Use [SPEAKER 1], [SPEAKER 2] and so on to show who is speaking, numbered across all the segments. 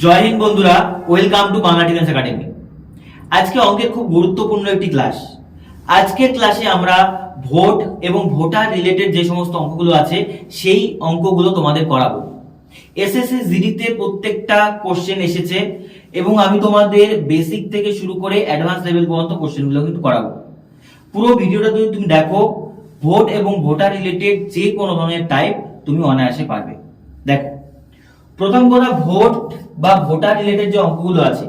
[SPEAKER 1] জয় হিন্দ বন্ধুরা welcome to Bangla defence academy আজকে অঙ্কের খুব গুরুত্বপূর্ণ একটি ক্লাস আজকের ক্লাসে আমরা ভোট এবং ভোটার রিলেটেড যে সমস্ত অঙ্কগুলো আছে, সেই অঙ্কগুলো তোমাদের করাবো এসএসসি জিডিতে প্রত্যেকটা কোশ্চেন এসেছে এবং আমি তোমাদের বেসিক থেকে শুরু করে অ্যাডভান্স লেভেল পর্যন্ত কোশ্চেনগুলো কিন্তু করাবো পুরো ভিডিওটা যদি তুমি দেখো, ভোট এবং ভোটার রিলেটেড যে কোনো ধরনের টাইপ তুমি অনায়াসে পারবে। দেখো। প্রথম কথা ভোট বা ভোটার রিলেটেড যে অঙ্কগুলো আছে,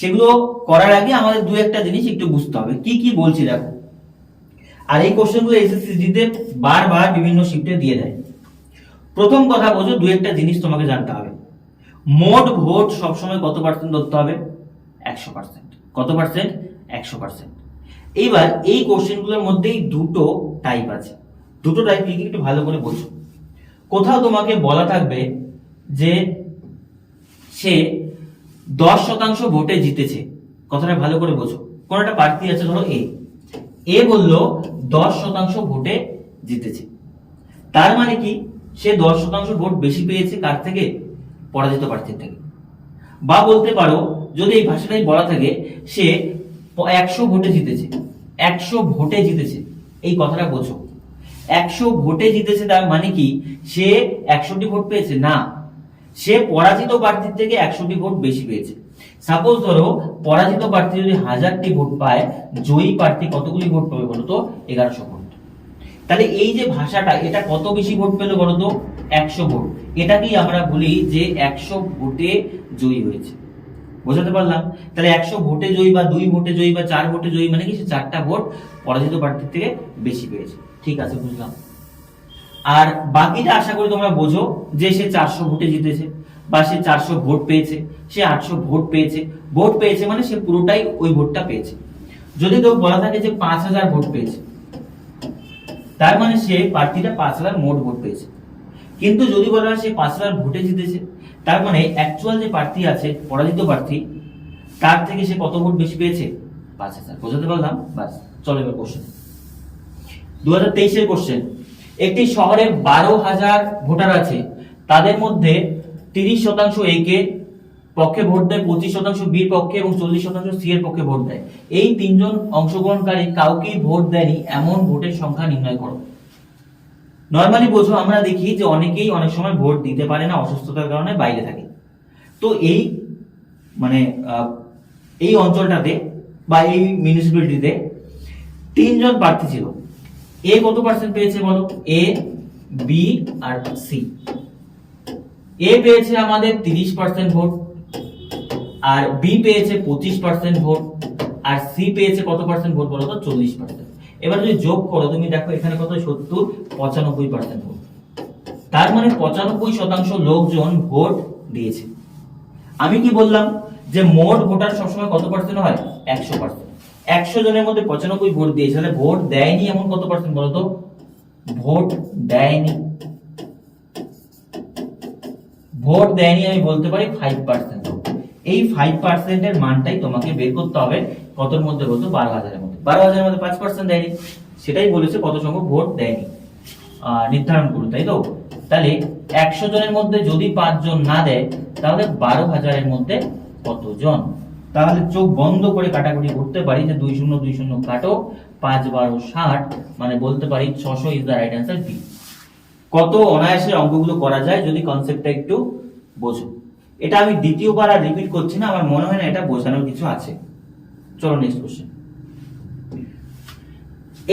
[SPEAKER 1] সেগুলো করার আগে আমাদের দু একটা জিনিস একটু বুঝতে হবে। কি কি বলছি দেখো। আর এই কোশ্চেনগুলো এসএসসি তে বারবার বিভিন্ন শিফটে দিয়ে দেয়। প্রথম কথা বোঝো দু একটা জিনিস তোমাকে জানতে হবে। মোট ভোট সবসময় কত পার্সেন্ট ধরতে হবে? একশো পার্সেন্ট কত পার্সেন্ট একশো পার্সেন্ট এইবার এই কোশ্চেনগুলোর মধ্যেই দুটো টাইপ আছে। দুটো টাইপ কি একটু ভালো করে বোঝো কোথাও তোমাকে বলা থাকবে যে সে দশ শতাংশ ভোটে জিতেছে। কথাটা ভালো করে বোঝো। কোন একটা প্রার্থী আছে? ধরো এ এ বলল দশ শতাংশ ভোটে জিতেছে। তার মানে কি? সে দশ শতাংশ ভোট বেশি পেয়েছে কার থেকে? পরাজিত প্রার্থীর থেকে। বা বলতে পারো, যদি এই ভাষাটাই বলা থাকে, সে একশো ভোটে জিতেছে। একশো ভোটে জিতেছে। এই কথাটা বোঝো। একশো ভোটে জিতেছে তার মানে কি? সে একশোটি ভোট পেয়েছে। না সে পরাজিত প্রার্থীর থেকে একশোটি ভোট বেশি পেয়েছে। সাপোজ ধরো, পরাজিত প্রার্থী যদি হাজারটি ভোট পায়, জয়ী প্রার্থী কতগুলি ভোট পাবে বলতো এগারোশো ভোট। তাহলে এই যে ভাষাটা, এটা কত বেশি ভোট পেল বলতো একশো ভোট। এটাকেই আমরা বলি যে একশো ভোটে জয়ী হয়েছে। বোঝাতে পারলাম? তাহলে একশো ভোটে জয়ী বা দুই ভোটে জয়ী বা চার ভোটে জয়ী মানে কি? সে চারটা ভোট পরাজিত প্রার্থীর থেকে বেশি পেয়েছে। ঠিক আছে, বুঝলাম। আর বাকিটা আশা করি তোমরা বোঝো যে সে চারশো ভোটে জিতেছে, বা সে চারশো ভোট পেয়েছে, সে আটশো ভোট পেয়েছে। ভোট পেয়েছে মানে সে পুরোটাই ওই ভোটটা পেয়েছে। যদি কেউ বলা থাকে যে পাঁচ হাজার ভোট পেয়েছে, তার মানে সে প্রার্থীটা পাঁচ হাজার মোট ভোট পেয়েছে। কিন্তু যদি বলা হয় সে পাঁচ হাজার ভোটে জিতেছে, তার মানে অ্যাকচুয়াল যে প্রার্থী আছে, পরাজিত প্রার্থী, তার থেকে সে কত ভোট বেশি পেয়েছে? পাঁচ হাজার। বোঝাতে পারলাম? বাস, চলো এবার কোশ্চেন দু হাজার তেইশের কোশ্চেন একটি শহরে বারো হাজার ভোটার আছে। তাদের মধ্যে তিরিশ শতাংশ এ কে পক্ষে ভোট দেয়, পঁচিশ শতাংশ বির পক্ষে এবং চল্লিশ শতাংশ সি এর পক্ষে ভোট দেয়। এই তিনজন অংশগ্রহণকারী কাউকেই ভোট দেয়নি, এমন ভোটের সংখ্যা নির্ণয় করো। নর্মালি বোঝো, আমরা দেখি যে অনেকেই অনেক সময় ভোট দিতে পারে না, অসুস্থতার কারণে বাইরে থাকে। তো এই মানে এই অঞ্চলটাতে বা এই মিউনিসিপ্যালিটিতে তিনজন প্রার্থী ছিল। এ কত পার্সেন্ট পেয়েছে বলো? এ বি আর সি এ পেয়েছে আমাদের তিরিশ পার্সেন্ট ভোট, আর বি পেয়েছে পঁচিশ পার্সেন্ট ভোট, আর সি পেয়েছে কত পার্সেন্ট ভোট বলো তো? চল্লিশ পার্সেন্ট এবার যদি যোগ করো, তুমি দেখো এখানে কত? সত্তর, পঁচানব্বই পার্সেন্ট ভোট। তার মানে পঁচানব্বই শতাংশ লোকজন ভোট দিয়েছে। আমি কি বললাম যে মোট ভোটার সবসময় কত পার্সেন্ট হয়? একশো পার্সেন্ট একশো জনের মধ্যে পঁচানব্বই ভোট দিয়েছে, তাহলে ভোট দেয়নি এমন কত পার্সেন্ট বলতো ভোট দেয়নি। ভোট দেয়নি আমি বলতে পারি ফাইভ পার্সেন্ট এই ফাইভ পার্সেন্টের মানটাই তোমাকে বের করতে হবে কতর মধ্যে বলতো বারো হাজারের মধ্যে। বারো হাজারের মধ্যে পাঁচ পার্সেন্ট দেয়নি। সেটাই বলেছে কত সংখ্যক ভোট দেয়নি। নির্ধারণ করুন, তাই তো? তাহলে একশো জনের মধ্যে যদি পাঁচজন না দেয়, তাহলে বারো হাজারের মধ্যে কতজন? তাহলে চোখ বন্ধ করে কাটাকুটি করতে পারি যে দুই শূন্য দুই শূন্য কাটো, পাঁচ বারো ষাট মানে বলতে পারি ছশো is the right answer B কত অনায়াসে অঙ্কগুলো করা যায় যদি কনসেপ্টটা একটু বোঝো। এটা আমি দ্বিতীয়বার আর রিপিট করছি না, আমার মনে হয় না এটা বোঝানোর কিছু আছে। চলো নেক্সট কোশ্চেন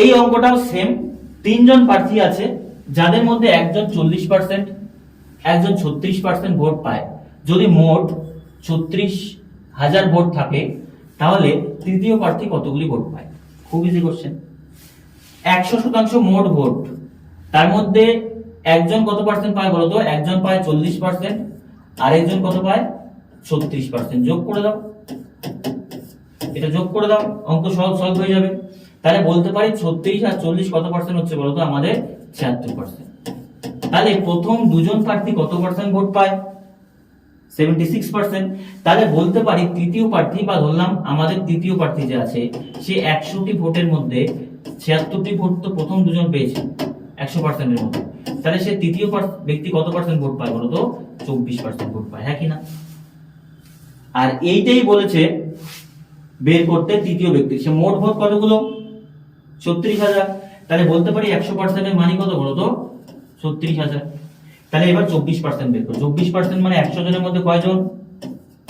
[SPEAKER 1] এই অঙ্কটাও সেম তিনজন প্রার্থী আছে, যাদের মধ্যে একজন চল্লিশ পার্সেন্ট একজন ছত্রিশ পার্সেন্ট ভোট পায়। যদি মোট ছত্রিশ হাজার ভোট থাকে তাহলে তৃতীয় প্রার্থী কতগুলি ভোট পায়? খুব ইজি কোশ্চেন একশো শতাংশ মোট ভোট। তার মধ্যে একজন কত পার্সেন্ট পায় বলতো? একজন পায় চল্লিশ পার্সেন্ট আর একজন কত পায়? ছত্রিশ পার্সেন্ট যোগ করে দাও। এটা যোগ করে দাও, অঙ্ক সহজ সলভ হয়ে যাবে। তাহলে বলতে পারি ছত্রিশ আর চল্লিশ কত পার্সেন্ট হচ্ছে বলতো? আমাদের ছিয়াত্তর পার্সেন্ট তাহলে প্রথম দুজন প্রার্থী কত পার্সেন্ট ভোট পায়? সেভেন্টি সিক্স পার্সেন্ট তাহলে বলতে পারি তৃতীয় প্রার্থী বা ধরলাম আমাদের তৃতীয় প্রার্থী যে আছে, সে একশোটি ভোটের মধ্যে ছিয়াত্তরটি ভোট তো প্রথম দুজন পেয়েছে একশো পার্সেন্টের মধ্যে। তাহলে সে তৃতীয় ব্যক্তি কত পার্সেন্ট ভোট পায় বলতো? চব্বিশ পার্সেন্ট ভোট পায় হ্যাঁ কি না? আর এইটাই বলেছে বের করতে তৃতীয় ব্যক্তি। সে মোট ভোট কতগুলো? ছত্রিশ হাজার। তাহলে বলতে পারি একশো পার্সেন্টের মানে কত বলো তো ছত্রিশ হাজার। তাহলে এবার চব্বিশ পার্সেন্ট বের করো। চব্বিশ পার্সেন্ট মানে একশো জনের মধ্যে কয়জন?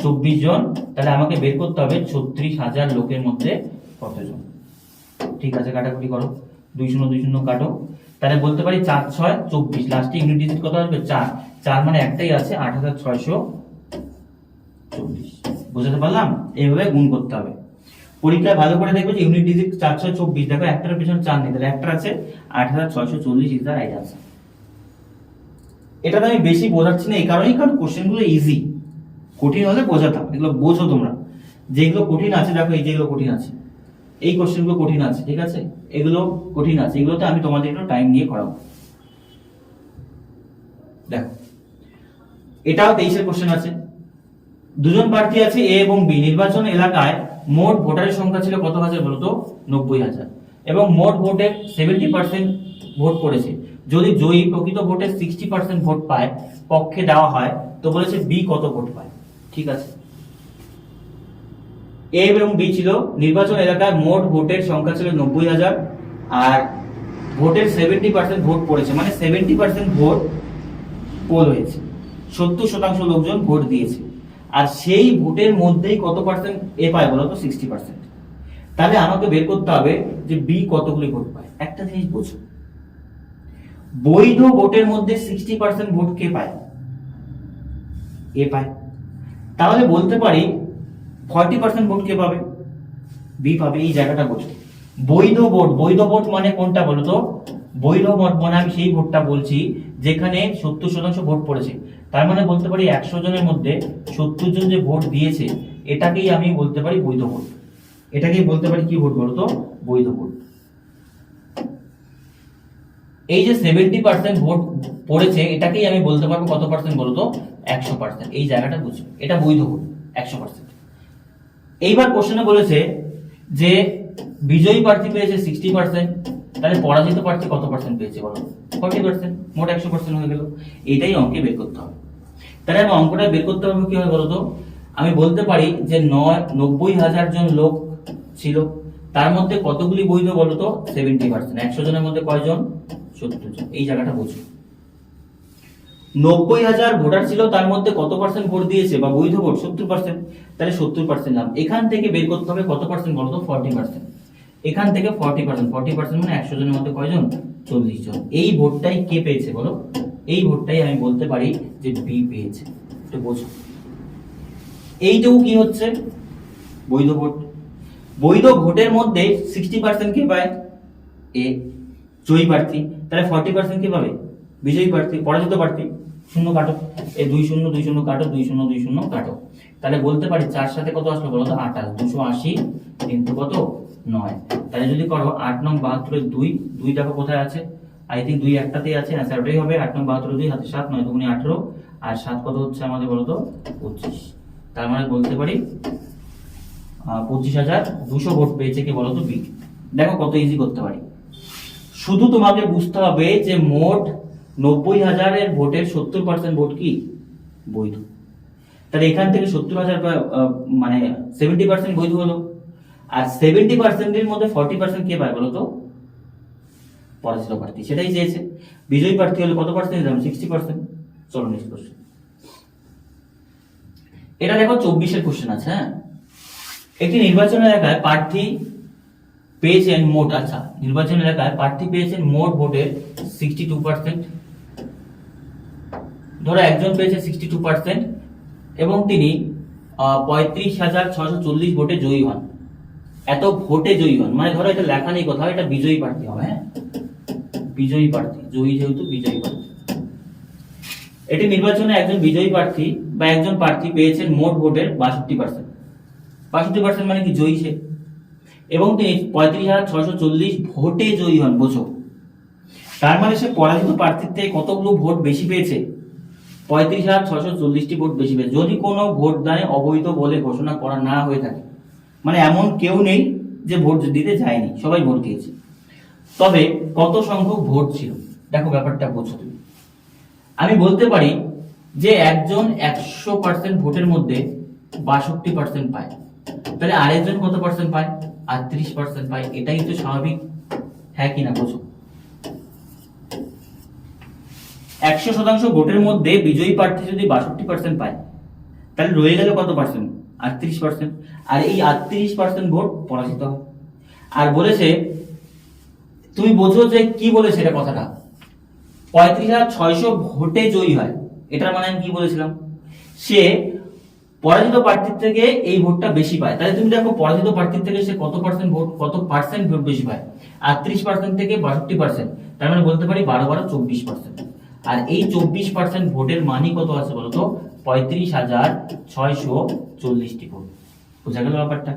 [SPEAKER 1] চব্বিশ জন। তাহলে আমাকে বের করতে হবে ছত্রিশ হাজার লোকের মধ্যে কতজন? ঠিক আছে, কাটাকুটি করো। দুই শূন্য দুই শূন্য কাটো। তাহলে বলতে পারি চার ছয়, চব্বিশ। লাস্টে ইউনিট ডিজিট কত আসবে? চার। চার মানে একটাই আছে, আট হাজার ছয়শো চব্বিশ। বুঝতে পারলাম? এইভাবে গুণ করতে হবে। পরীক্ষায় ভালো করে দেখবে যে ইউনিট ডিজিট চারশো চব্বিশ। দেখো একটার পিছনে চার নেই, তাহলে একটা আছে আট হাজার ছয়শো চল্লিশ ইজ দ্য রাইট এটা আমি বেশি বোঝাচ্ছি না, এই কারণেই কারণ কোশ্চেনগুলো ইজি কঠিন হলে বোঝাতাম, এগুলো বোঝো তোমরা। যেগুলো কঠিন আছে, দেখো এই যেগুলো কঠিন আছে। এই কোশ্চেনগুলো কঠিন আছে, ঠিক আছে? এগুলো কঠিন আছে, এগুলোতে আমি তোমাদের একটু টাইম নিয়ে করাবো। দেখো, এটাও তেইশের কোশ্চেন আছে। দুজন প্রার্থী আছে এ এবং বি নির্বাচন এলাকায় মোট ভোটারের সংখ্যা ছিল কত হাজার বলতো? নব্বই হাজার। এবং মোট ভোটের সেভেন্টি পার্সেন্ট ভোট পড়েছে। যদি জয়ী প্রকৃত ভোটের সিক্সটি পার্সেন্ট ভোট পায়, পক্ষে দেওয়া হয়, তো বলেছে বি কত ভোট পায়? ঠিক আছে। এ এবং বি ছিল নির্বাচন এলাকায় মোট ভোটের সংখ্যা ছিল নব্বই হাজার, আর ভোটের সেভেন্টি পার্সেন্ট ভোট পড়েছে মানে সেভেন্টি পার্সেন্ট ভোট পোল হয়েছে। সত্তর শতাংশ লোকজন ভোট দিয়েছে। আর সেই ভোটের মধ্যেই কত পার্সেন্ট এ পায় বলতো? সিক্সটি পার্সেন্ট তাহলে আমাকে বের করতে হবে যে বি কতগুলি ভোট পায়। একটা জিনিস বোঝো। বৈধ ভোটের মধ্যে সিক্সটি পার্সেন্ট ভোট কে পায়? এ পায়? তাহলে বলতে পারি ফর্টি পার্সেন্ট ভোট কে পাবে? বি পাবে, এই জায়গাটা বোঝো বৈধ ভোট বৈধ ভোট মানে কোনটা বলো তো? বৈধ ভোট মানে আমি সেই ভোটটা বলছি যেখানে সত্তর শতাংশ ভোট পড়েছে। তার মানে বলতে পারি একশো জনের মধ্যে সত্তর জন যে ভোট দিয়েছে, এটাকেই আমি বলতে পারি বৈধ ভোট। এটাকেই বলতে পারি কি ভোট বলো তো? বৈধ ভোট। এই যে সেভেন্টি পার্সেন্ট ভোট পড়েছে, এটাকেই আমি বলতে পারব কত পার্সেন্ট বলো তো একশো পার্সেন্ট এই জায়গাটা বুঝো। এটা বৈধ ভোট একশো পার্সেন্ট এইবার কোশ্চেনে বলেছে যে বিজয়ী প্রার্থী পেয়েছে সিক্সটি পার্সেন্ট তাহলে পরাজিত প্রার্থী কত পার্সেন্ট পেয়েছে বলো? ফর্টি পার্সেন্ট মোট একশো পার্সেন্ট হয়ে গেল। এইটাই অঙ্কে বের করতে হবে। তাহলে আমি অঙ্কটা বের করতে হবে বলতো? আমি বলতে পারি যে নয়, নব্বই হাজার জন লোক ছিল। তার মধ্যে কতগুলি বৈধ বলতো? সেভেন্টি পার্সেন্ট একশো জনের মধ্যে কয়জন? সত্তর জন এই জায়গাটা বুঝো। নব্বই হাজার ভোটার ছিল, তার মধ্যে কত পার্সেন্ট ভোট দিয়েছে বা বৈধ ভোট? সত্তর পার্সেন্ট তাহলে সত্তর পার্সেন্ট নাম। এখান থেকে বের করতে হবে কত পার্সেন্ট বলতো? ফর্টি পার্সেন্ট এখান থেকে ফর্টি পার্সেন্ট ফর্টি পার্সেন্ট মানে একশো জনের মধ্যে কয়জন? চল্লিশ জন এই ভোটটাই কে পেয়েছে বলো? এই ভোটটাই আমি বলতে পারি যে বি পেয়েছে। একটু বোঝো। এইটুকু কি হচ্ছে? বৈধ ভোট। বৈধ ভোটের মধ্যে সিক্সটি পার্সেন্ট কে পায় এ জয়ী প্রার্থী, তাহলে ফর্টি পার্সেন্ট কে পাবে? বিজয়ী প্রার্থী, পরাজিত প্রার্থী, শূন্য কাটো এই দুই শূন্য দুই শূন্য কাটো দুই শূন্য দুই শূন্য কাটো তাহলে বলতে পারি চার সাথে কত আসলো বলো তো? আঠাশ। দুশো আশি কিন্তু কত? নয়। তাহলে যদি করো আট নং বাহাত্তরের দুই দুই দেখো কোথায় আছে? আই থিঙ্ক দুই একটাতেই আছে অ্যান্সার ওটাই হবে আট নং বাহাত্তরের দুই, হাতে সাত, নয় দুগুনি আঠেরো। আর সাত কত হচ্ছে আমাদের বলো তো? পঁচিশ। তার মানে বলতে পারি পঁচিশ হাজার দুশো ভোট পেয়েছে কে বলো তো বি দেখো কত ইজি করতে পারি। শুধু তোমাকে বুঝতে হবে যে মোট নব্বই হাজারের ভোটের সত্তর পার্সেন্ট ভোট কি? বৈধ। তাহলে এখান থেকে সত্তর হাজার মানে সেভেন্টি পার্সেন্ট বৈধ হলো। আর সেভেন্টি পার্সেন্টের মধ্যে ফর্টি পার্সেন্ট কে পায় বলো তো পরাজিত প্রার্থী। সেটাই চেয়েছে। বিজয়ী প্রার্থী হলে কত পার্সেন্ট দিলাম সিক্সটি পার্সেন্ট চলো নেক্সট কোশ্চেন এটা দেখো চব্বিশের কোশ্চেন আছে হ্যাঁ? একটি নির্বাচন এলাকায় প্রার্থী পেয়েছেন মোট আচ্ছা নির্বাচন এলাকায় প্রার্থী পেয়েছেন মোট ভোটের সিক্সটি টু পার্সেন্ট ধরো একজন পেয়েছে সিক্সটি টু পার্সেন্ট এবং তিনি পঁয়ত্রিশ হাজার ছশো চল্লিশ ভোটে জয়ী হন। এত ভোটে জয়ী হন। মানে ধরো এটা লেখা নেই কোথাও, এটা বিজয়ী প্রার্থী হবে হ্যাঁ? বিজয়ী প্রার্থী, জয়ী যেহেতু বিজয়ী প্রার্থী। এটি নির্বাচনে একজন বিজয়ী প্রার্থী বা একজন প্রার্থী পেয়েছেন মোট ভোটের বাষট্টি পার্সেন্ট বাষট্টি পার্সেন্ট মানে কি জয়ী সে? এবং তিনি পঁয়ত্রিশ হাজার ছশো চল্লিশ ভোটে জয়ী হন বোঝো। তার মানে সে পরাজিত প্রার্থীর থেকে কতগুলো ভোট বেশি পেয়েছে? পঁয়ত্রিশ হাজার ছশো চল্লিশটি ভোট বেশি পেয়েছে। যদি কোনো ভোট দানে অবৈধ বলে ঘোষণা করা না হয়ে থাকে মানে এমন কেউ নেই যে ভোট দিতে যায়নি, সবাই ভোট দিয়েছে তবে কত সংখ্যক ভোট ছিল? দেখো ব্যাপারটা বোঝো তুমি। আমি বলতে পারি যে একজন একশো পার্সেন্ট ভোটের মধ্যে বাষট্টি পার্সেন্ট পায়। তাহলে আরেকজন কত পার্সেন্ট পায়? আটত্রিশ পার্সেন্ট পায়। এটাই তো স্বাভাবিক। হ্যাঁ কিনা বোঝো একশো শতাংশ ভোটের মধ্যে বিজয়ী প্রার্থী যদি বাষট্টি পার্সেন্ট পায়, তাহলে রয়ে গেল কত পার্সেন্ট আটত্রিশ পার্সেন্ট আর এই আটত্রিশ পার্সেন্ট ভোট পরাজিত হয়। আর বলেছে, তুমি বোঝো যে কি বলেছে এটা কথাটা। পঁয়ত্রিশ হাজার ছয়শো ভোটে জয়ী হয়। এটার মানে আমি কি বলেছিলাম? সে পরাজিত প্রার্থীর থেকে এই ভোটটা বেশি পায়। তাহলে তুমি দেখো, পরাজিত প্রার্থীর থেকে সে কত পার্সেন্ট ভোট, কত পার্সেন্ট ভোট বেশি পায়? আটত্রিশ পার্সেন্ট থেকে বাষট্টি পার্সেন্ট তার মানে বলতে পারি বারো বারো চব্বিশ পার্সেন্ট আর এই চব্বিশ পার্সেন্ট ভোটের মানই কত আছে বলতো পঁয়ত্রিশ হাজার ছয়শো চল্লিশটি ভোট। বোঝা গেল ব্যাপারটা?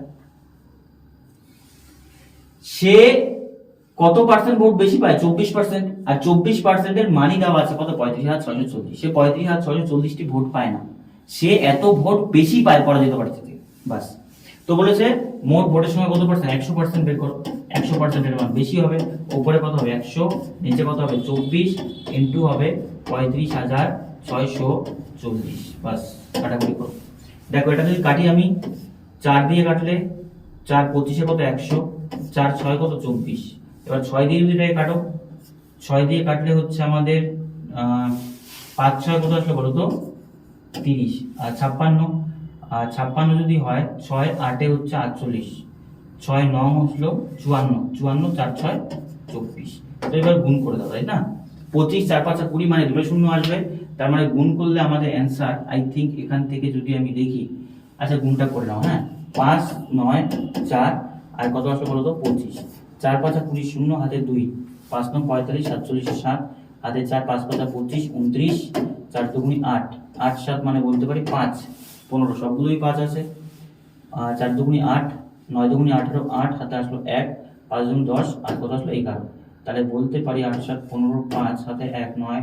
[SPEAKER 1] সে কত পার্সেন্ট ভোট বেশি পায়? চব্বিশ পার্সেন্ট আর চব্বিশ পার্সেন্টের মানি দেওয়া আছে কত? পঁয়ত্রিশ হাজার ছয়শো চল্লিশ। সে পঁয়ত্রিশ হাজার ছয়শো চল্লিশটি ভোট পায় না। সে এত ভোট বেশি পায় পরাজিত প্রার্থী থেকে বাস। তো বলেছে, মোট ভোটের সময় কত পার্সেন্ট একশো পার্সেন্ট বের করো। একশো পার্সেন্টের মান বেশি হবে। উপরে কত হবে? একশো। নিচে কত হবে? চব্বিশ। ইন্টু হবে পঁয়ত্রিশ হাজার ছয়শো চল্লিশ। বাস, কাটাকুটি করো। দেখো, এটা যদি কাটি আমি, চার দিয়ে কাটলে, চার পঁচিশে কত? একশো। চার ছয় কত? চব্বিশ। এবার ছয় দিয়ে যদি এটাকে কাটো, ছয় দিয়ে কাটলে হচ্ছে আমাদের পাঁচ ছয় কত আসলে বলো তো? তিরিশ। আর ছাপ্পান্ন আর ছাপ্পান্ন যদি হয়, ছয় আটে হচ্ছে আটচল্লিশ। ছয় ন হলো চুয়ান্ন। চুয়ান্ন, চার ছয়, চব্বিশ। তো এবার গুণ করে দাও, তাই না? পঁচিশ, চার পাঁচা কুড়ি মানে দুটো শূন্য আসবে। তার মানে গুণ করলে আমাদের অ্যান্সার আই থিঙ্ক এখান থেকে যদি আমি দেখি আচ্ছা গুণটা করে নাও হ্যাঁ? পাঁচ, নয়, চার, আর কত আসবে বলো তো? পঁচিশ। চার পাঁচা কুড়ি শূন্য, হাতে দুই। পাঁচ নয় পঁয়তাল্লিশ, সাতচল্লিশে, সাত। হাতে চার, পাঁচ পাঁচা পঁচিশ, উনত্রিশ। চার দুগুণি আট। আট সাত মানে বলতে পারি পাঁচ, পনেরো সবগুলোই পাঁচ আছে। আর চার দুগুণি আট, নয় দুগুণি আঠেরো, আট হাতে আসলো এক, পাঁচ দুগুণ দশ, আর কত আসলো এগারো। তাহলে বলতে পারি আট সাত পনেরো, পাঁচ হাতে এক, নয়,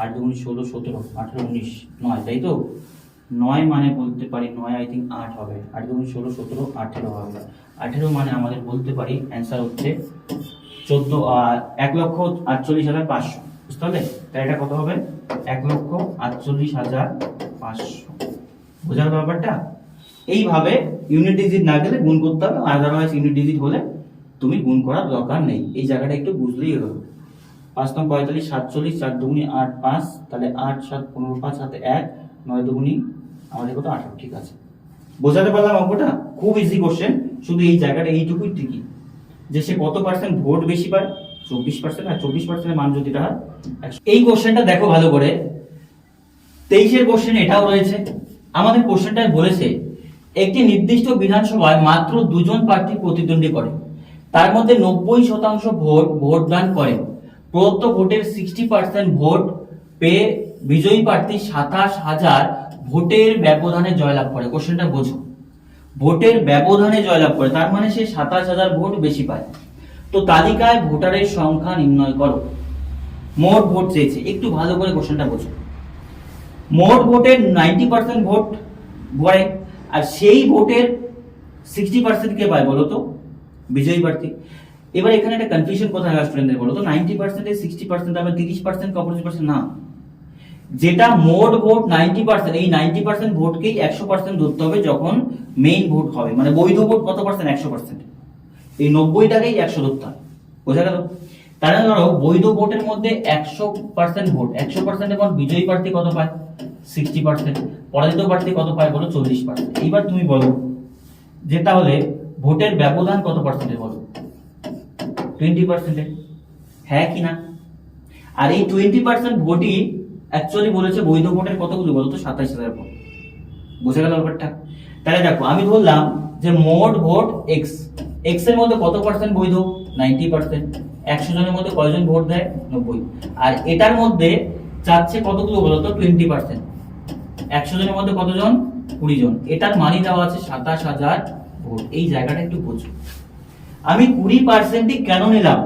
[SPEAKER 1] আট দুগুণি ষোলো, সতেরো, আঠেরো, উনিশ, নয়, তাই তো? নয় মানে বলতে পারি নয় আই থিঙ্ক আট হবে। আট দুগুণি ষোলো, সতেরো, আঠেরো হবে। আঠেরো মানে আমাদের বলতে পারি অ্যান্সার হচ্ছে চোদ্দ এক লক্ষ আটচল্লিশ হাজার পাঁচশো। বুঝতে পারলে? তাই এটা কত হবে? এক লক্ষ আটচল্লিশ হাজার পাঁচশো। বোঝার ব্যাপারটা? এইভাবে ইউনিট ডিজিট না গেলে গুণ করতে হবে আদারওয়াইজ ইউনিট ডিজিট হলে তুমি গুণ করার দরকার নেই। এই জায়গাটা একটু বুঝলেই হবে। পাঁচ নয় পঁয়তাল্লিশ, সাতচল্লিশ, চার দুগুনি আট পাঁচ, তাহলে আট, সাত, পনেরো, পাঁচ হাতে এক, নয় দুগুনি, আমাদের কত আঠারো, ঠিক আছে। বোঝাতে পারলাম অঙ্কটা? খুব ইজি কোশ্চেন শুধু এই জায়গাটা এইটুকুই ঠিকই যে সে কত পার্সেন্ট ভোট বেশি পায় চব্বিশ পার্সেন্ট আর চব্বিশ পার্সেন্টের মান যদি 100 এই কোশ্চেনটা দেখো ভালো করে। তেইশের কোশ্চেন এটাও রয়েছে। আমাদের কোশ্চেনটায় বলেছে, একটি নির্দিষ্ট বিধানসভায় মাত্র দুজন প্রার্থী প্রতিদ্বন্দ্বী করে। তার মধ্যে নব্বই শতাংশ ভোট ভোটদান করে। প্রদত্ত ভোটের সিক্সটি পার্সেন্ট ভোট পেয়ে বিজয়ী প্রার্থী সাতাশ হাজার ভোটের ব্যবধানে জয়লাভ করে। কোশ্চেনটা বোঝো। ভোটের ব্যবধানে জয়লাভ করে, তার মানে সে সাতাশ হাজার ভোট বেশি পায়। তো তালিকায় ভোটারের সংখ্যা নির্ণয় করো। মোট ভোট চেয়েছে। একটু ভালো করে কোশ্চেনটা বোঝো। মোট ভোটের নাইনটি পার্সেন্ট ভোট পড়ে আর সেই ভোটের সিক্সটি পার্সেন্ট কে পায় বলো তো? বিজয়ী প্রার্থী। এবার এখানে একটা কনফিউশন কোথায় হয় স্টুডেন্টদের বলো তো? নাইনটি পার্সেন্টে সিক্সটি পার্সেন্ট আবার তিরিশ পার্সেন্ট কপোজিট পার্সেন্ট না। যেটা মোট ভোট নাইনটি পার্সেন্ট এই নাইনটি পার্সেন্ট ভোটকেই একশো পার্সেন্ট ধরতে হবে যখন মেইন ভোট হবে। মানে বৈধ ভোট কত পার্সেন্ট একশো পার্সেন্ট এই নব্বইটাকেই একশো ধরতে হবে বোঝা গেল? তাহলে ধরো বৈধ ভোটের মধ্যে একশো পার্সেন্ট ভোট, একশো পার্সেন্ট এবং বিজয়ী প্রার্থী কত পায়? সিক্সটি পার্সেন্ট পরাজিত প্রার্থী কত পায় বলো? চল্লিশ পার্সেন্ট এইবার তুমি বলো যে তাহলে ভোটের ব্যবধান কত পার্সেন্টে বলো? টোয়েন্টি পার্সেন্টে হ্যাঁ কি না? আর এই টোয়েন্টি পার্সেন্ট ভোটই অ্যাকচুয়ালি বলেছে বৈধ ভোটের কতগুলো বলো তো? সাতাইশ হাজার ভোট। বুঝে গেল ব্যাপারটা? তাহলে দেখো, আমি ধরলাম যে মোট ভোট এক্স এক্সের মধ্যে কত পার্সেন্ট বৈধ? নাইনটি পার্সেন্ট একশো জনের মধ্যে কয়জন ভোট দেয়? নব্বই। আর এটার মধ্যে চাচ্ছে কতগুলো বলো তো? টোয়েন্টি পার্সেন্ট একশো জনের মধ্যে কতজন? কুড়ি জন এটার মানি দেওয়া আছে সাতাশ হাজার ভোট। এই জায়গাটা একটু বোঝো। আমি কুড়ি পার্সেন্টই কেন নিলাম?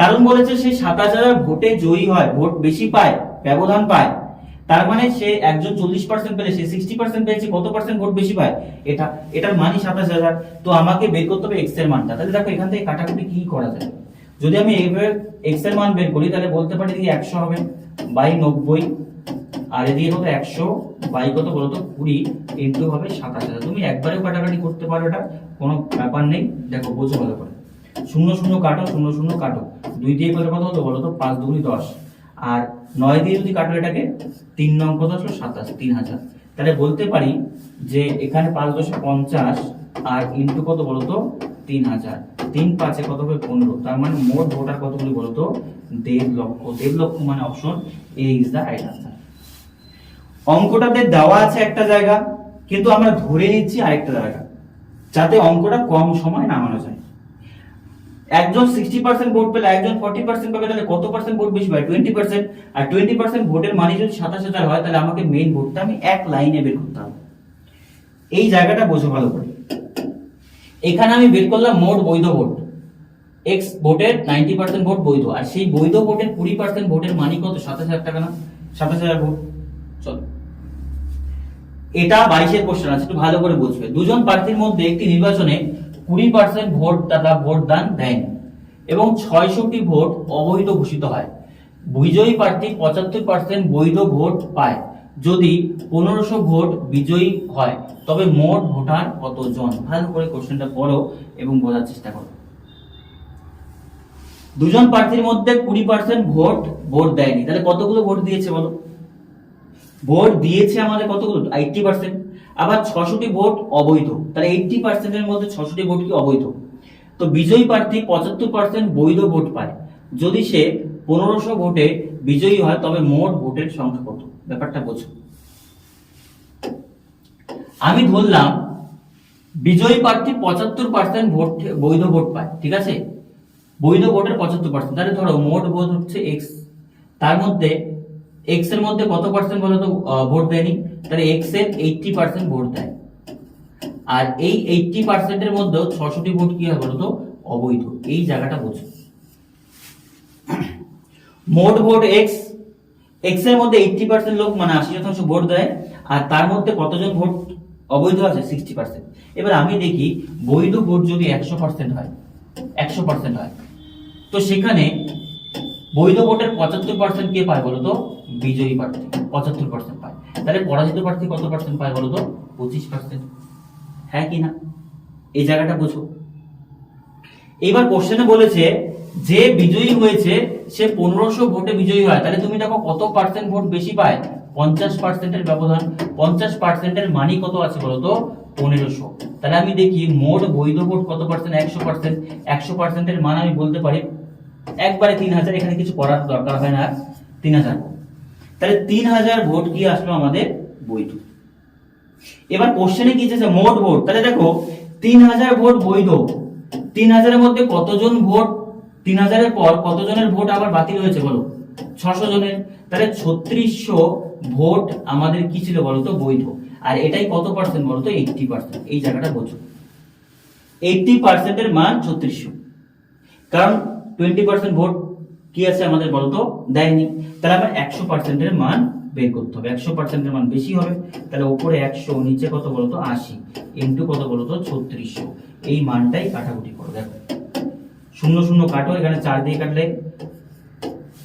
[SPEAKER 1] কারণ বলেছে সে সাতাশ হাজার ভোটে জয়ী হয়, ভোট বেশি পায়, ব্যবধান পায়। তার মানে সে একজন চল্লিশ পার্সেন্ট পেলে, সে সিক্সটি পার্সেন্ট পেয়েছে, কত পার্সেন্ট ভোট বেশি পায়? এটা, এটার মানই সাতাশ হাজার। তো আমাকে বের করতে হবে এক্সের মানটা। তাহলে দেখো, এখান থেকে কাটাকুটি কি করা যায়? যদি আমি এইভাবে এক্স মান বের করি, তাহলে বলতে পারি যে একশো হবে, বাই নব্বই। আর এদিকে কত? একশো। বাই কত বলতো কুড়ি ইন্টু হবে সাতাশ হাজার। তুমি একবারেও কাটাকাটি করতে পারো এটা, কোনো ব্যাপার নেই। দেখো, বোঝো ভালো করে। শূন্য শূন্য কাটো, শূন্য শূন্য কাটো। দুই দিয়ে করে কত হতো বলো তো? পাঁচ দুগুনি দশ। আর নয় দিয়ে যদি কাটো এটাকে, তিন নং কত আসলো? সাতাশ, তিন হাজার। তাহলে বলতে পারি যে এখানে পাঁচ দশে পঞ্চাশ আর ইন্টু কত বলতো? তিন হাজার। তিন পাঁচে কত হবে? পনেরো। তার মানে মোট ভোটার কতগুলি বলতো? দেড় লক্ষ। দেড় লক্ষ মানে option A is the right answer অঙ্কটাতে দেওয়া আছে একটা জায়গা, কিন্তু আমরা ধরে নিচ্ছি আরেকটা জায়গা। যাতে অঙ্কটা কম সময় নামানো যায়। একজন সিক্সটি পার্সেন্ট ভোট পেলে একজন ফর্টি পার্সেন্ট পাবে, তাহলে কত পার্সেন্ট ভোট বেশি পায় টোয়েন্টি পার্সেন্ট আর টোয়েন্টি পার্সেন্ট ভোটের মানে যদি সাতাশ হাজার হয়, তাহলে আমাকে মেইন ভোটটা আমি এক লাইনে বের করতে হবে। এই জায়গাটা বোঝো ভালো করে। এখানে আমি বের করলাম মোট বৈধ ভোট এক্স ভোটের নাইনটি পার্সেন্ট ভোট বৈধ। আর সেই বৈধ ভোটের কুড়ি পার্সেন্ট ভোটের মানি কত? সাতাশ হাজার টাকা না? সাতাশ হাজার ভোট চলো। এটা বাইশের কোশ্চেন আছে, একটু ভালো করে বুঝবে। দুজন প্রার্থীর মধ্যে একটি নির্বাচনে কুড়ি পার্সেন্ট ভোট তারা ভোট দান দেন এবং ছয়ষট্টি ভোট অবৈধ ঘোষিত হয়। বিজয়ী প্রার্থী পঁচাত্তর পার্সেন্ট বৈধ ভোট পায়। যদি পনেরোশো ভোট বিজয়ী হয়, তবে মোট ভোটার কতজন? ভালো করে কোশ্চেনটা পড়ো এবং বোঝার চেষ্টা করো। দুজন প্রার্থীর মধ্যে কুড়ি পার্সেন্ট ভোট ভোট দেয়নি। তাহলে কতগুলো ভোট দিয়েছে বলো? ভোট দিয়েছে আমাদের কতগুলো? এইটটি পার্সেন্ট আবার ছশোটি ভোট অবৈধ। তাহলে এইটটি পার্সেন্টের মধ্যে ছশোটি ভোট কি অবৈধ? তো বিজয়ী প্রার্থী পঁচাত্তর পার্সেন্ট বৈধ ভোট পায়। যদি সে পনেরোশো ভোটে বিজয়ী হয়, তবে মোট ভোটের সংখ্যা কত? ব্যাপারটা বোঝো। আমি ধরলাম, বিজয়ী প্রার্থী পঁচাত্তর পার্সেন্ট ভোট, বৈধ ভোট পায়, ঠিক আছে? বৈধ ভোটের পঁচাত্তর পার্সেন্ট তাহলে ধরো, মোট ভোট হচ্ছে এক্স তার মধ্যে এক্সের মধ্যে কত পার্সেন্ট বলো তো ভোট দেয়নি। তাহলে এক্সের এইটটি পার্সেন্ট ভোট দেয়। আর এই এইটটি পার্সেন্টের মধ্যে ছশোটি ভোট কি হয় বলো তো অবৈধ। এই জায়গাটা বোঝো। মোট ভোট এক্স এক্সের মধ্যে এইটটি পার্সেন্ট লোক মানে আশি শতাংশ ভোট দেয়। আর তার মধ্যে কতজন ভোট অবৈধ আছে? সিক্সটি পার্সেন্ট এবার আমি দেখি, বৈধ ভোট যদি একশো পার্সেন্ট হয়, একশো পার্সেন্ট হয়, তো সেখানে বৈধ ভোটের পঁচাত্তর পার্সেন্ট কে পায় বলতো? বিজয়ী প্রার্থী, পঁচাত্তর পার্সেন্ট পায়। তাহলে পরাজিত প্রার্থী কত পার্সেন্ট পায় বলো তো? পঁচিশ পার্সেন্ট হ্যাঁ কি না? এই জায়গাটা বুঝো। এইবার কোশ্চেনে বলেছে, যে বিজয়ী হয়েছে, সে পনেরোশো ভোটে বিজয়ী হয়। তাহলে তুমি দেখো কত পার্সেন্ট ভোট বেশি পায়? পঞ্চাশ পার্সেন্টের ব্যবধান। পঞ্চাশ পার্সেন্টের মানি কত আছে বলতো পনেরোশো। তাহলে আমি দেখি মোট বৈধ ভোট কত পার্সেন্ট একশো পার্সেন্ট একশো পার্সেন্টের মান আমি বলতে পারি, একবারে তিন হাজার। এখানে কিছু করার দরকার হয় না। তিন হাজার তাহলে তিন হাজার ভোট কি আসলো আমাদের বৈধ। এবার কোশ্চেনে কি চেয়েছে মোট ভোট। তাহলে দেখো, তিন হাজার ভোট বৈধ। তিন হাজারের মধ্যে কতজন ভোট? তিন হাজারের পর কতজনের ভোট আবার বাতিল হয়েছে বলো? ছশো জনের। তাহলে ছত্রিশশো ভোট আমাদের কি ছিল বলতো বৈধ। আর এটাই কত পার্সেন্ট বলতো এইটটি পার্সেন্ট এই জায়গাটা বোঝো। এইটটি পার্সেন্টের মান ছত্রিশশো। কারণ টোয়েন্টি পার্সেন্ট ভোট কি আছে আমাদের বলতো? দেয়নি। তাহলে আবার একশো পার্সেন্টের মান বের করতে হবে। একশো পার্সেন্টের মান বেশি হবে, তাহলে উপরে একশো, নিচে কত বলতো? আশি। ইন্টু কত বলতো? ছত্রিশশো। এই মানটাই কাটাকুটি করো, দেখো। শূন্য শূন্য কাটো, এখানে চার দিয়ে কাটলে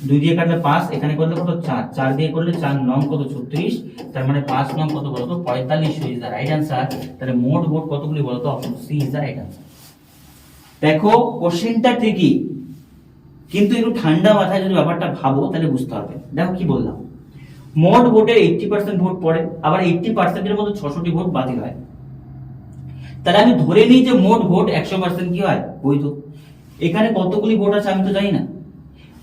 [SPEAKER 1] দুই দিয়ে কাটলে পাঁচ, এখানে করলে কত? চার। চার দিয়ে করলে চার নং কত? ছত্রিশ। তার মানে পাঁচ নং কত বলতো? পঁয়তাল্লিশ ইজ দ্য রাইট আনসার তাহলে মোট মোট কতগুলি বলতো? Option C is the right answer দেখো কোশ্চেনটা ঠিকই কিন্তু একটু ঠান্ডা মাথায় যদি ব্যাপারটা ভাবো, তাহলে বুঝতে হবে দেখো কি বললাম। মোট ভোটের এইটটি পার্সেন্ট ভোট পড়ে, আবার এইটটি পার্সেন্টের মধ্যে ছশোটি ভোট বাতিল হয়। তাহলে আমি ধরে নিই যে মোট ভোট একশো পার্সেন্ট কি হয়? বৈধ। এখানে কতগুলি ভোট আছে আমি তো জানি না।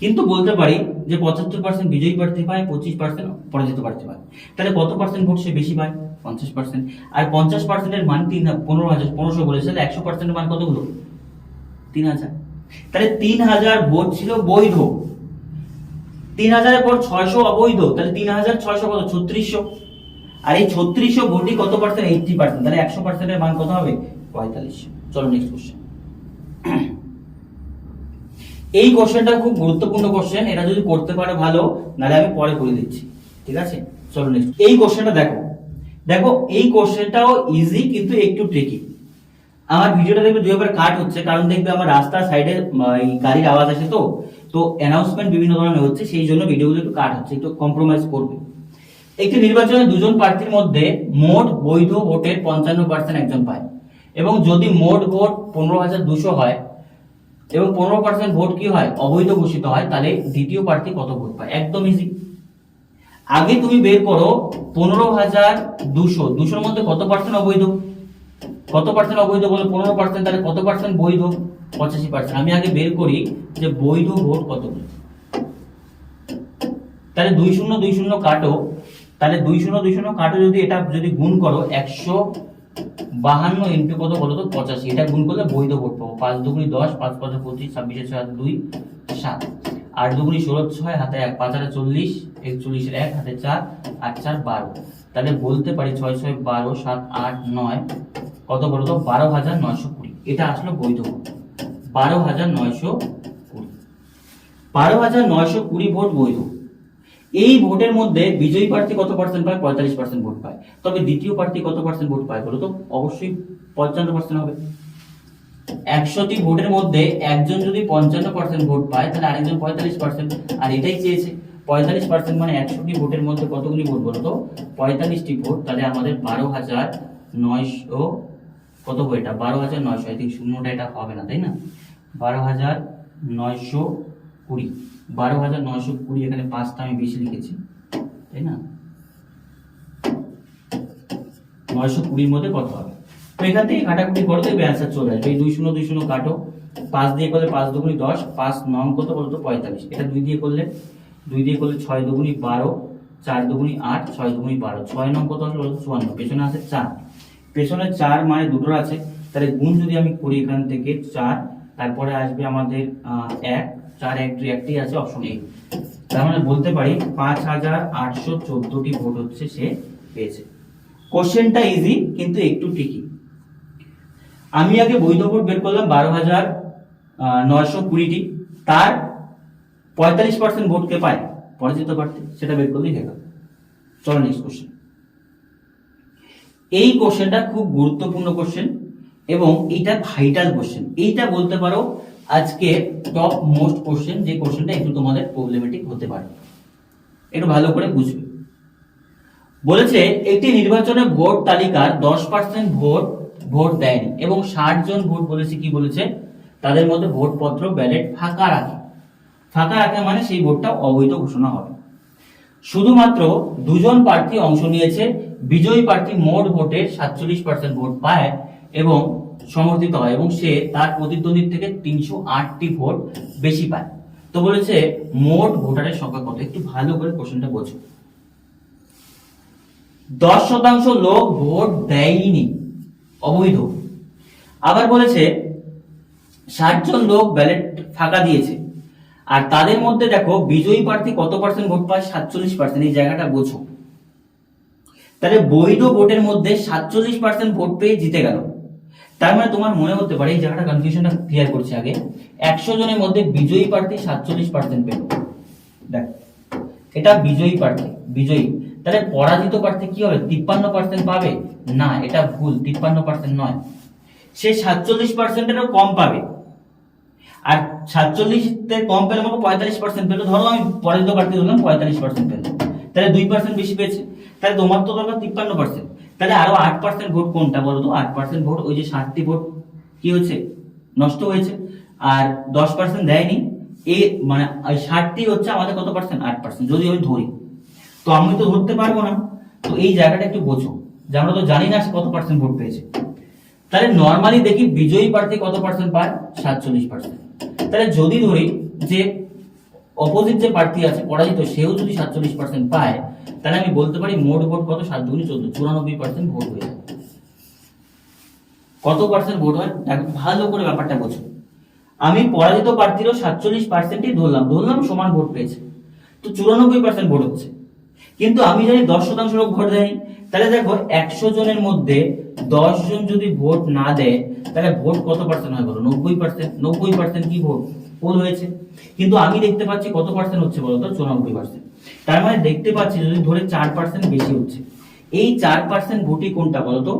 [SPEAKER 1] কিন্তু বলতে পারি যে পঁচাত্তর পার্সেন্ট বিজয়ী প্রার্থী পায়, পঁচিশ পার্সেন্ট পরাজিত প্রার্থী পায়। তাহলে কত পার্সেন্ট ভোট সে বেশি পায়? পঞ্চাশ পার্সেন্ট আর পঞ্চাশ পার্সেন্টের মান তিন পনেরো হাজার, পনেরোশো বলেছে, তাহলে একশো পার্সেন্টের মান কতগুলো? তিন হাজার। তাহলে তিন হাজার ভোট ছিল বৈধ। তিন হাজারের পর ছয়শো অবৈধ, তাহলে তিন হাজার ছয়শো কত? ছত্রিশশো। আর এই ছত্রিশশো ভোটই কত পার্সেন্ট এইটটি পার্সেন্ট তাহলে একশো পার্সেন্টের মান কত হবে? পঁয়তাল্লিশশো। চলো নেক্সট কোশ্চেন এই কোশ্চেনটা খুব গুরুত্বপূর্ণ কোশ্চেন এটা যদি করতে পারে ভালো, নাহলে আমি পরে করে দিচ্ছি। ঠিক আছে? চলো নেক্সট এই কোশ্চেনটা দেখো। দেখো, এই কোশ্চেনটাও ইজি কিন্তু একটু ট্রিকি আমার ভিডিওটা দেখবে দুইবার কাট হচ্ছে, কারণ দেখবে আমার রাস্তার সাইডে গাড়ির আওয়াজ আসে তো। তো অ্যানাউন্সমেন্ট বিভিন্ন ধরনের হচ্ছে, সেই জন্য ভিডিওগুলো একটু কাট হচ্ছে, একটু কম্প্রোমাইজ করবে। একটি নির্বাচনে দুজন প্রার্থীর মধ্যে মোট বৈধ ভোটের পঞ্চান্ন পার্সেন্ট একজন পায়। এবং যদি মোট ভোট পনেরো হাজার দুশো হয়, এবং পনেরো পার্সেন্ট ভোট কি হয়, অবৈধ ঘোষিত হয়, তাহলে দ্বিতীয় প্রার্থী কত ভোট পায়? একদম ইজি আগে তুমি বের করো পনেরো হাজার দুশো। দুশোর মধ্যে কত পার্সেন্ট অবৈধ? কত পার্সেন্ট অবৈধ বলে? পনেরো পার্সেন্ট তাহলে কত পার্সেন্ট বৈধ? পঁচাশি পার্সেন্ট আমি আগে বের করি যে বৈধ ভোট কতগুলো তাহলে দুই শূন্য দুই শূন্য কাটো। তাহলে দুই শূন্য দুই শূন্য কাটো যদি এটা যদি গুণ করো, একশো বাহান্ন ইন্টু কত বলো তো? পঁচাশি। এটা গুণ করলে বৈধ ভোট পাবো। পাঁচ দুগুনি দশ, পাঁচ পাঁচ পঁচিশ, ছাব্বিশে ছয় দুই, সাত। আট দুগুনি ষোলো ছয়, হাতে এক, পাঁচ হাতে চল্লিশ একচল্লিশের এক, হাতে চার, আট চার বারো। তাহলে বলতে পারি ছয় ছয় বারো, সাত, আট, নয়, কত বলো তো? বারো হাজার নয়শো কুড়ি। এটা আসলো বৈধ বারো হাজার নয়শো কুড়ি। বারো হাজার নয়শো কুড়ি ভোট বৈধ। এই ভোটের মধ্যে বিজয়ী প্রার্থী কত পার্সেন্ট পায়? পঁয়তাল্লিশ পার্সেন্ট ভোট পায়। তবে দ্বিতীয় প্রার্থী কত পার্সেন্ট ভোট পায় বলো তো? অবশ্যই পঞ্চান্ন পার্সেন্ট হবে। একশোটি ভোটের মধ্যে একজন যদি পঞ্চান্ন পার্সেন্ট ভোট পায়, তাহলে আরেকজন পঁয়তাল্লিশ পার্সেন্ট আর এটাই চেয়েছে। পঁয়তাল্লিশ পার্সেন্ট মানে একশোটি ভোটের মধ্যে কতগুলি ভোট বলো তো? পঁয়তাল্লিশটি ভোট, তাহলে আমাদের বারো হাজার নয়শো কত হবে এটা? বারো হাজার নয়শো আই থিঙ্ক শূন্যটা এটা হবে না, তাই না? বারো হাজার নয়শো কুড়ি। বারো হাজার নয়শো কুড়ি এখানে পাঁচটা আমি বেশি লিখেছি, তাই না? নয়শো কুড়ির মধ্যে কত হবে? তো এখান থেকে কাটাকুটি করে দেখবে অ্যান্সার চলে আসবে। এই দুই শূন্য দুই শূন্য কাটো। পাঁচ দিয়ে করলে পাঁচ দুগুনি দশ, পাঁচ নং কত বলতো পঁয়তাল্লিশ। এটা দুই দিয়ে করলে, দুই দিয়ে করলে ছয় দুগুনি বারো, চার দুগুনি আট, ছয় দুগুনি বারো। ছয় নং কত আসলে বলতো চুয়ান্ন। পেছনে আছে চার। পেছনে চার মানে দুটোর আছে। তাহলে গুণ যদি আমি করি এখান থেকে চার, তারপরে আসবে আমাদের এক। চার, এক, দুই, একটি আছে অপশন এ তার মানে বলতে পারি পাঁচ হাজার আটশো চোদ্দটি ভোট হচ্ছে সে পেয়েছে। কোশ্চেনটা ইজি কিন্তু একটু ট্রিকি আমি আগে বৈধ ভোট বের করলাম বারো হাজার নয়শো কুড়িটি। তার পঁয়তাল্লিশ পার্সেন্ট ভোটকে পায়? পরাজিত প্রার্থী, সেটা বের করলেই হয়ে গেল। চলো নেক্সট কোশ্চেন এই কোশ্চেনটা খুব গুরুত্বপূর্ণ কোশ্চেন এবং এইটা ভাইটাল কোশ্চেন এইটা বলতে পারো আজকে টপ মোস্ট কোশ্চেন যে কোশ্চেনটা একটু তোমাদের প্রবলেমেটিক হতে পারে। একটু ভালো করে বুঝবে। বলেছে, একটি নির্বাচনে ভোট তালিকার দশ পার্সেন্ট ভোট ভোট দেয়নি। এবং ষাট জন ভোট বলেছে কি বলেছে? তাদের মধ্যে ভোটপত্র, ব্যালেট ফাঁকা রাখে। ফাঁকা রাখে মানে সেই ভোটটা অবৈধ ঘোষণা হবে। শুধুমাত্র দুজন প্রার্থী অংশ নিয়েছে, বিজয়ী প্রার্থী মোট ভোটের সাতচল্লিশ পার্সেন্ট ভোট পায় এবং সমর্থিত হয় এবং সে তার প্রতিদ্বন্দ্বীর থেকে তিনশো আটটি ভোট বেশি পায়। তো বলেছে, মোট ভোটারের সংখ্যা কত? একটু ভালো করে কোশ্চেনটা বোঝো। দশ শতাংশ লোক ভোট দেয়নি। অবৈধ। আবার বলেছে ষাট জন লোক ব্যালেট ফাঁকা দিয়েছে। আর তাদের মধ্যে দেখো, বিজয়ী প্রার্থী কত পার্সেন্ট ভোট পায়? সাতচল্লিশ পার্সেন্ট এই জায়গাটা বোঝো। তাহলে বৈধ ভোটের মধ্যে সাতচল্লিশ পার্সেন্ট ভোট পেয়ে জিতে গেল। তার মানে তোমার মনে হতে পারে, এই জায়গাটা কনফিউশনটা ক্লিয়ার করছে আগে। একশো জনের মধ্যে বিজয়ী প্রার্থী সাতচল্লিশ পার্সেন্ট পেল। দেখ, এটা বিজয়ী প্রার্থী, বিজয়ী। তাহলে পরাজিত প্রার্থী কি হবে? তিপ্পান্ন পার্সেন্ট পাবে? না, এটা ভুল, তিপ্পান্ন পার্সেন্ট নয়। সে সাতচল্লিশ পার্সেন্টেরও কম পাবে। আর সাতচল্লিশ কম পেলে আমাকে পঁয়তাল্লিশ পার্সেন্ট পেল। ধরো আমি পরাজিত প্রার্থী ধরলাম, পঁয়তাল্লিশ পার্সেন্ট পেল। তাহলে দুই পার্সেন্ট বেশি পেয়েছে। তাহলে তোমার তো দরকার তিপ্পান্ন পার্সেন্ট তাহলে আরও আট পার্সেন্ট ভোট কোনটা বলো তো? আট পার্সেন্ট ভোট ওই যে সাতটি ভোট কি হয়েছে? নষ্ট হয়েছে। আর দশ পার্সেন্ট দেয়নি। এ মানে ষাটটি হচ্ছে আমাদের কত পার্সেন্ট আট পার্সেন্ট যদি আমি ধরি তো আমি তো ধরতে পারব না। তো এই জায়গাটা একটু বোঝো যে আমরা তো জানি না কত পার্সেন্ট ভোট পেয়েছে। তাহলে নর্মালি দেখি বিজয়ী প্রার্থী কত পার্সেন্ট পায়? সাতচল্লিশ পার্সেন্ট তাহলে যদি ধরি যে অপোজিট যে প্রার্থী আছে, পরাজিত, সেও যদি সাতচল্লিশ পার্সেন্ট পায়, তাহলে আমি বলতে পারি মোট ভোট কত? সাত দুগুনি চোদ্দ। চুরানব্বই পার্সেন্ট ভোট হয়ে যায় কত পার্সেন্ট ভোট হয়? ভালো করে ব্যাপারটা বোঝো আমি পরাজিত প্রার্থীরও সাতচল্লিশ পার্সেন্টই ধরলাম। ধরলাম সমান ভোট পেয়েছে। তো চুরানব্বই পার্সেন্ট ভোট হচ্ছে। কিন্তু আমি জানি দশ শতাংশ লোক ভোট দেয়নি। তাহলে দেখো, একশো জনের মধ্যে দশ জন যদি ভোট না দেয়, তাহলে ভোট কত পার্সেন্ট হয় বলো? নব্বই পার্সেন্ট নব্বই পার্সেন্ট কি ভোট? পোল হয়েছে। কিন্তু আমি দেখতে পাচ্ছি কত পার্সেন্ট হচ্ছে বলো তো? চুরানব্বই পার্সেন্ট তার মানে দেখতে পাচ্ছি যদি ধরে চার পার্সেন্ট বেশি হচ্ছে। এই চার পার্সেন্ট ভোটই কোনটা বলো তো?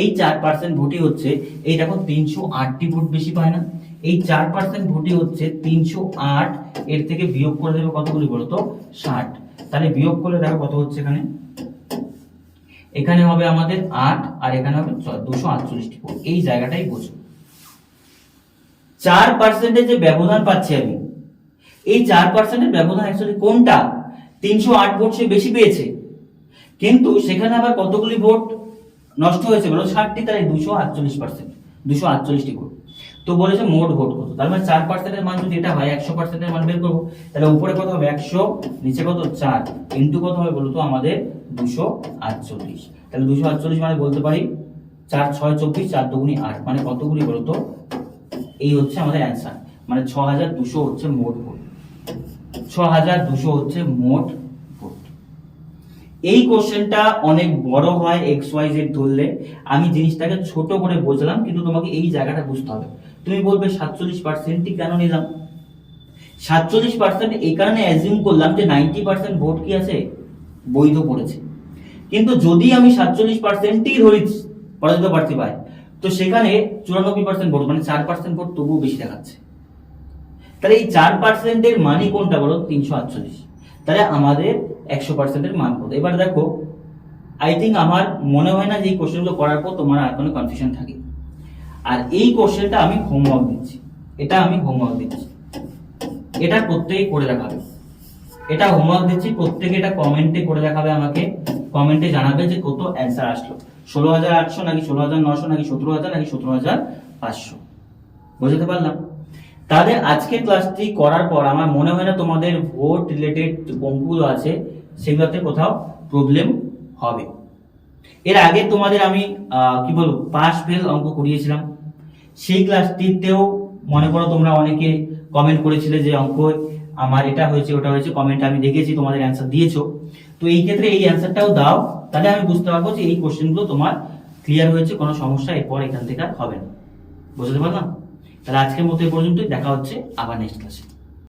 [SPEAKER 1] এই চার পার্সেন্ট ভোটই হচ্ছে, এই দেখো তিনশো আটটি ভোট বেশি পায় না। এই চার পার্সেন্ট ভোটই হচ্ছে তিনশো আট, এর থেকে বিয়োগ করে দেবে কতগুলি বলো তো? ষাট। তাহলে বিয়োগ করলে দেখো কত হচ্ছে এখানে? এখানে হবে আমাদের আট, আর এখানে হবে দুশো আটচল্লিশটি এই জায়গাটাই বোঝো। চার পার্সেন্টের যে ব্যবধান পাচ্ছি আমি, এই চার পার্সেন্টের ব্যবধান অ্যাকচুয়ালি কোনটা? তিনশো আট ভোট সে বেশি পেয়েছে। কিন্তু সেখানে আবার কতগুলি ভোট নষ্ট হয়েছে? বলো ষাটটি তাই দুশো আটচল্লিশ পার্সেন্ট দুশো আটচল্লিশটি ভোট। তো বলেছে মোট ভোট কত? তার মানে চার পার্সেন্টের মান যদি এটা হয়, একশো পার্সেন্টের মান বের করব, তাহলে উপরে কত হবে? একশো, নিচে কত? চার। ইন্টু কত হবে বলতো? আমাদের দুশো আটচল্লিশ। তাহলে দুশো আটচল্লিশ মানে বলতে পারি চার ছয় চব্বিশ, চার দুগুনি আট। মানে কতগুলি বলতো? এই হচ্ছে আমাদের অ্যান্সার মানে ছ হাজার দুশো হচ্ছে মোট ভোট। ছ হাজার দুশো হচ্ছে মোট এই কোশ্চেনটা অনেক বড় হয় এক্স ওয়াই জেড ধরলে। আমি জিনিসটাকে ছোট করে বুঝলাম, কিন্তু তোমাকে এই জায়গাটা বুঝতে হবে। তুমি বলবে সাতচল্লিশ পার্সেন্টই কেন নিলাম? সাতচল্লিশ পার্সেন্ট এই কারণে অ্যাজিউম করলাম যে নাইনটি পার্সেন্ট ভোট কি আছে? বৈধ পড়েছে। কিন্তু যদি আমি সাতচল্লিশ পার্সেন্টই ধরি, পরাজিত প্রার্থী পাই, তো সেখানে চুরানব্বই পার্সেন্ট ভোট মানে চার পার্সেন্ট ভোট তবুও বেশি দেখাচ্ছে। তাহলে এই চার পার্সেন্টের মানই কোনটা বলো? তিনশো আটচল্লিশ। তাহলে আমাদের একশো পার্সেন্টের মান কত? এবার দেখো আই থিঙ্ক আমার মনে হয় না যে এই কোশ্চেনগুলো করার পর তোমার আর কোনো কনফিউশন থাকে আর এই কোশ্চেনটা আমি হোমওয়ার্ক দিচ্ছি। এটা আমি হোমওয়ার্ক দিচ্ছি। এটা প্রত্যেকে করে দেখাবে। এটা হোমওয়ার্ক দিচ্ছি, প্রত্যেকে এটা কমেন্টে করে দেখাবে আমাকে। কমেন্টে জানাবে যে কত অ্যান্সার আসলো। ষোলো হাজার আটশো নাকি ষোলো হাজার নশো নাকি সতেরো হাজার নাকি সতেরো হাজার পাঁচশো? বুঝতে পারলাম? তাহলে আজকের ক্লাসটি করার পর আমার মনে হয় না তোমাদের ভোট রিলেটেড অঙ্কগুলো আছে, সেগুলোতে কোথাও প্রবলেম হবে। এর আগে তোমাদের আমি কি বলব পাস ফেল অঙ্ক করিয়েছিলাম। সেই ক্লাসটিতেও মনে করো তোমরা অনেকে কমেন্ট করেছিলে যে, অঙ্ক, আমার এটা হয়েছে, ওটা হয়েছে কমেন্ট আমি দেখেছি, তোমাদের অ্যান্সার দিয়েছ। তো এই ক্ষেত্রে এই অ্যান্সারটাও দাও, তাহলে আমি বুঝতে পারব যে এই কোশ্চেনগুলো তোমার ক্লিয়ার হয়েছে, কোনো সমস্যা এরপর এখান থেকে আর হবে না। বুঝতে পারলাম? তাহলে আজকের মতো এই পর্যন্তই, দেখা হচ্ছে আবার নেক্সট ক্লাসে